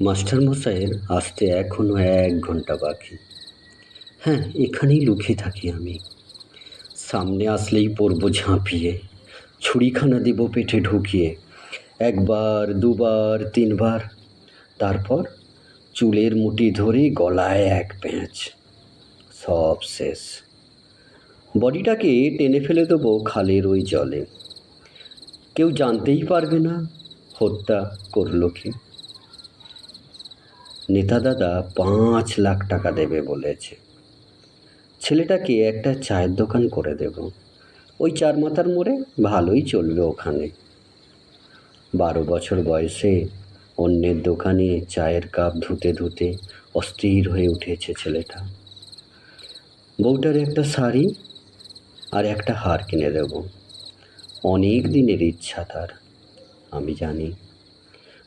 মাস্টারমশাইয়ের আসতে এখনও এক ঘণ্টা বাকি। হ্যাঁ এখানেই লুকিয়ে থাকি আমি। সামনে আসলেই পড়ব ঝাঁপিয়ে, ছুরিখানা দেব পেটে ঢুকিয়ে, একবার, দুবার, তিনবার, তারপর চুলের মুটি ধরে গলায় এক প্যাঁচ সব শেষ। বডিটাকে টেনে ফেলে দেবো খালের ওই জলে। কেউ জানতেই পারবে না, হত্যা করল কি? নেতা দাদা পাঁচ লাখ টাকা দেবে বলেছে। ছেলেটাকে একটা চায়ের দোকান করে দেব। ওই চার মাথার মোড়ে ভালোই চলবে ওখানে। বারো বছর বয়সে অন্যের দোকানে চায়ের কাপ ধুতে ধুতে অস্থির হয়ে উঠেছে ছেলেটা। বউটার একটা শাড়ি আর একটা হার কিনে দেব। অনেক দিনের ইচ্ছা তার, আমি জানি।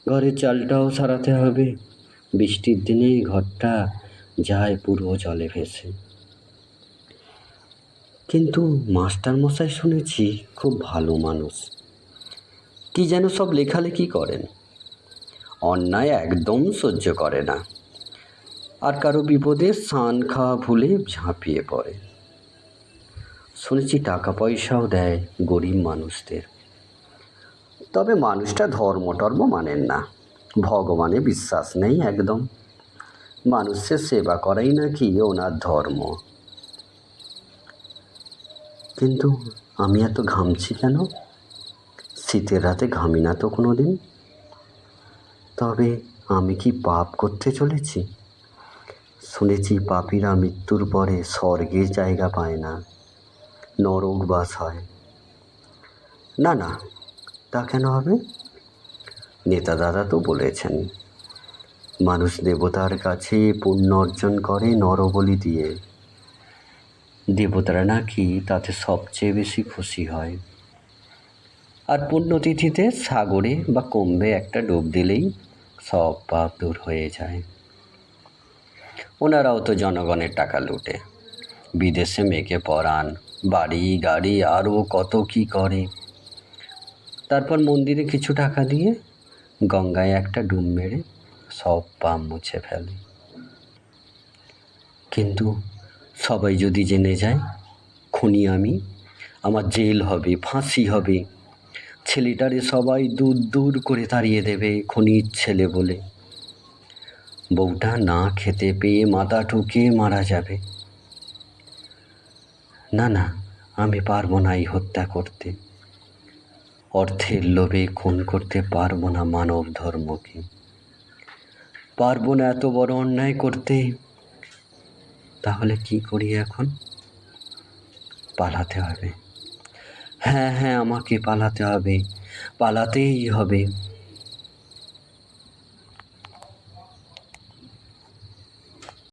ঘরের চালটাও সারাতে হবে। বৃষ্টির দিনে ঘরটা যায় পুরো জলে ভেসে। কিন্তু মাস্টার মশাই শুনেছি খুব ভালো মানুষ। কি যেন সব লেখালেখি করেন। অন্যায় একদম সহ্য করে না। আর কারও বিপদে স্নান খাওয়া ভুলে ঝাঁপিয়ে পড়ে। শুনেছি টাকা পয়সাও দেয় গরিব মানুষদের। তবে মানুষটা ধর্ম টর্ম মানেন না। ভগবানে বিশ্বাস নেই একদম। মানুষের সেবা করাই নাকি ওনার ধর্ম। কিন্তু আমি এত ঘামছি কেন? শীতের রাতে ঘামি না তো কোনো দিন তবে আমি কি পাপ করতে চলেছি? শুনেছি পাপীরা মৃত্যুর পরে স্বর্গের জায়গা পায় না, নরক বাস হয়। না না, তা কেন হবে? নেতা দাদা তো বলেছেন, মানুষ দেবতার কাছে পুণ্য অর্জন করে নরবলি দিয়ে। দেবতারা নাকি তাতে সবচেয়ে বেশি খুশি হয়। আর পুণ্যতিথিতে সাগরে বা কম্বে একটা ডুব দিলেই সব পাপ দূর হয়ে যায়। ওনারাও তো জনগণের টাকা লুটে। বিদেশে মেয়েকে পড়ান বাড়ি, গাড়ি, আরও কত কি করে। তারপর মন্দিরে কিছু টাকা দিয়ে গঙ্গায় একটা ডুব মেরে সব পাপ মুছে ফেলে। কিন্তু সবাই যদি জেনে যায়, খুনি আমি, আমার জেল হবে, ফাঁসি হবে, ছেলেটারে সবাই দূর দূর করে তাড়িয়ে দেবে খনির ছেলে বলে। বউটা না খেতে পেয়ে মাথা ঠুকে মারা যাবে। না না, আমি পারব না এই হত্যা করতে। অর্থের লোভে খুন করতে পারব না মানব ধর্মকে। পারব না এত বড় অন্যায় করতে। তাহলে কি করি এখন? পালাতে হবে। হ্যাঁ হ্যাঁ আমাকে পালাতে হবে। পালাতেই হবে।